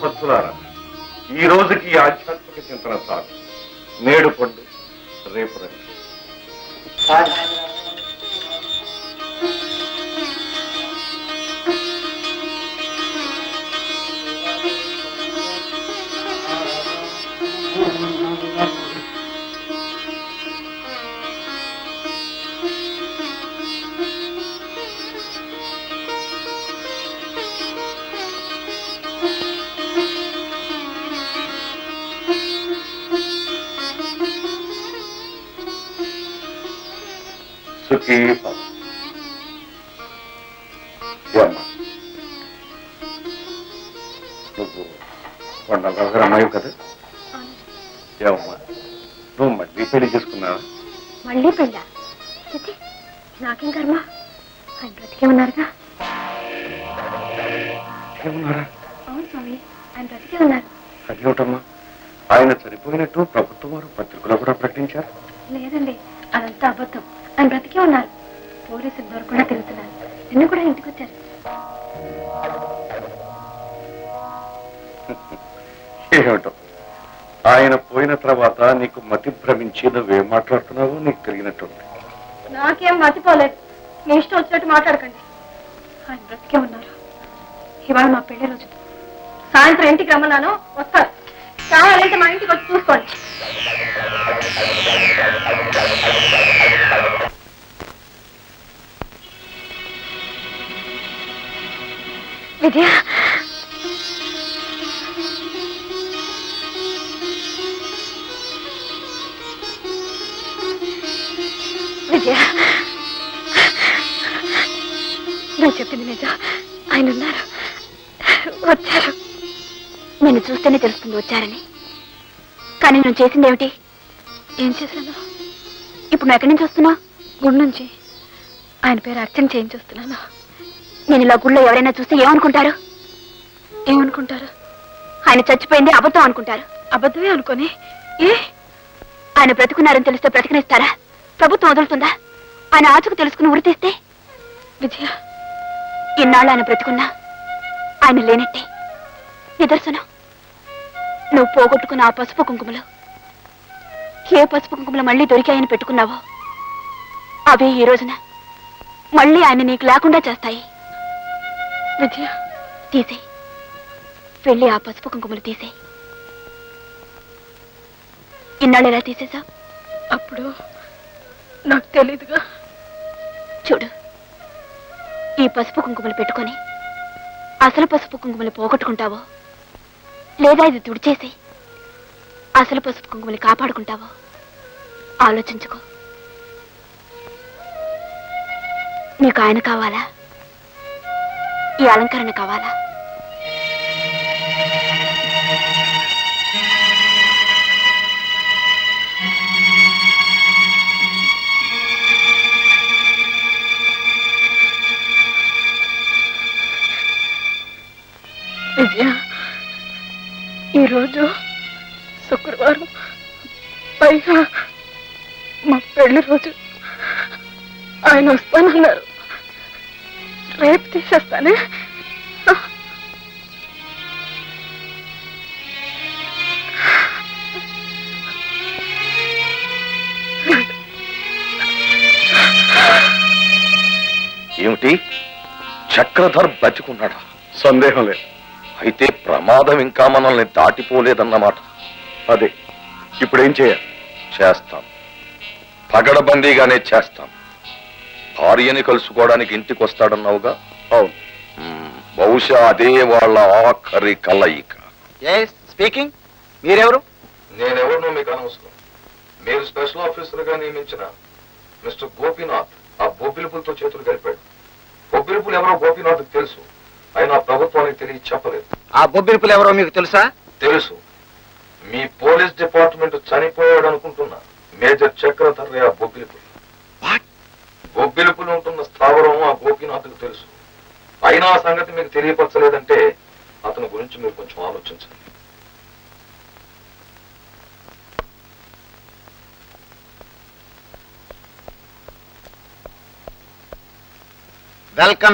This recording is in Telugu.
భక్తులారా ఈ రోజుకి ఆధ్యాత్మిక చింతన చాలు నేడు పండు రేపు రండి. సుఖీ? నువ్వు కొండల అమ్మాయి కదా ఏమమ్మా నువ్వు మళ్ళీ పెళ్ళి చేసుకున్నావా? మళ్ళీ పెళ్ళా? నాకేం కర్మ? ఆయన బ్రతికే ఉన్నారుగా? ఏమన్నారా అవును స్వామి ఆయన బ్రతికే ఉన్నారు. అదేమిటమ్మా? ఆయన చనిపోయినట్టు ప్రభుత్వం వారు పత్రికలో కూడా ప్రకటించారు. లేదండి అదంతా అబద్ధం. ఆయన బ్రతికే ఉన్నారు పోలీసులు దొరకకుండా తిరుగుతున్నారు. నిన్న కూడా ఇంటికి వచ్చారు. ఏమిటో? ఆయన పోయిన తర్వాత నీకు మతి భ్రమించి నువ్వేం మాట్లాడుతున్నావో నీకు తెలియనట్టుంది. నాకేం మతిపోలేదు మీ ఇష్టం వచ్చినట్టు మాట్లాడకండి. ఆయన బ్రతికే ఉన్నారు. ఇవాళ మా పెళ్ళి రోజు. సాయంత్రం ఇంటికి రమ్మన్నాను. వస్తారు కావాలంటే మా ఇంటికి వచ్చి చూసుకోండి. విజయ విజయ నువ్వు చెప్పింది నిజం ఆయన ఉన్నారు. వచ్చారు. నేను చూస్తేనే తెలుస్తుంది వచ్చారని. కానీ నువ్వు చేసింది ఏమిటి ఏం చేశాను? ఇప్పుడు నువ్వు ఎక్కడి నుంచి వస్తున్నా గుడి నుంచి. ఆయన పేరు అర్చన చేయించి వస్తున్నాను. నేను ఇలా గుళ్ళో ఎవరైనా చూస్తే ఏమనుకుంటారు? ఏమనుకుంటారు? ఆయన చచ్చిపోయింది అబద్ధం అనుకుంటారు. అబద్ధమే అనుకొని? ఏ? ఆయన బ్రతుకున్నారని తెలిస్తే బ్రతికనిస్తారా? ప్రభుత్వం వదులుతుందా? ఆయన ఆచకు తెలుసుకుని ఉరి తీస్తే? విజయ. ఇన్నాళ్ళు ఆయన బ్రతుకున్నా ఆయన లేనట్టే. నిదర్శనం. నువ్వు పోగొట్టుకున్న ఆ పసుపు కుంకుమలు ఏ పసుపు కుంకుమలు మళ్ళీ దొరికాయని పెట్టుకున్నావో? అవే ఈ రోజున మళ్ళీ ఆయన నీకు లేకుండా చేస్తాయి. విజయ తీసే వెళ్ళి ఆ పసుపు కుంకుమలు తీసే ఇన్నాళ్ళు ఎలా తీసేసా అప్పుడు నాకు తెలీదుగా. చూడు ఈ పసుపు కుంకుమలు పెట్టుకొని అసలు పసుపు కుంకుమలు పోగొట్టుకుంటావో? లేదా ఇది తుడిచేసి అసలు పసుపు కుంకుమలు కాపాడుకుంటావో? ఆలోచించుకో. నీకు ఆయన కావాలా? ఈ అలంకరణ కావాలా? విజయ ఈరోజు శుక్రవారం పైగా మా పెళ్ళి రోజు ఆయన వస్తానన్నారు. రేపు తీసేస్తానే? ఏమిటి? చక్రధర్ బతికున్నాడా సందేహం లేదు. అయితే ప్రమాదం ఇంకా మనల్ని దాటిపోలేదన్నమాట. అదే ఇప్పుడు ఏం చేయాలి? చేస్తాం పగడబందీగానే చేస్తాం. భార్యని కలుసుకోవడానికి ఇంటికి వస్తాడన్నావుగా అవును బహుశా అదే వాళ్ళ ఆఖరి కలయిక. స్పీకింగ్? మీరెవరు? నేనెవరినో మీకు అనవసరం. మీరు స్పెషల్ ఆఫీసర్గా నియమించిన మిస్టర్ గోపీనాథ్ ఆ బొబ్బిలిపులతో చేతులు కలిపాడు. బొబ్బిలిపులు ఎవరో గోపీనాథ్ తెలుసు. ఆయన ప్రభుత్వానికి తెలియ చెప్పలేదు. ఆ బొబ్బిలిపులు ఎవరో మీకు తెలుసా? తెలుసు. మీ పోలీస్ డిపార్ట్మెంట్ చనిపోయాడు అనుకుంటున్నా మేజర్ చక్రధర్య ఆ బొబ్బిలిపులు ఉంటున్న స్థావరం ఆ గోపీనాథ్కు తెలుసు. అయినా ఆ సంగతి మీకు తెలియపరచలేదంటే అతని గురించి మీరు కొంచెం ఆలోచించండి. వెల్కమ్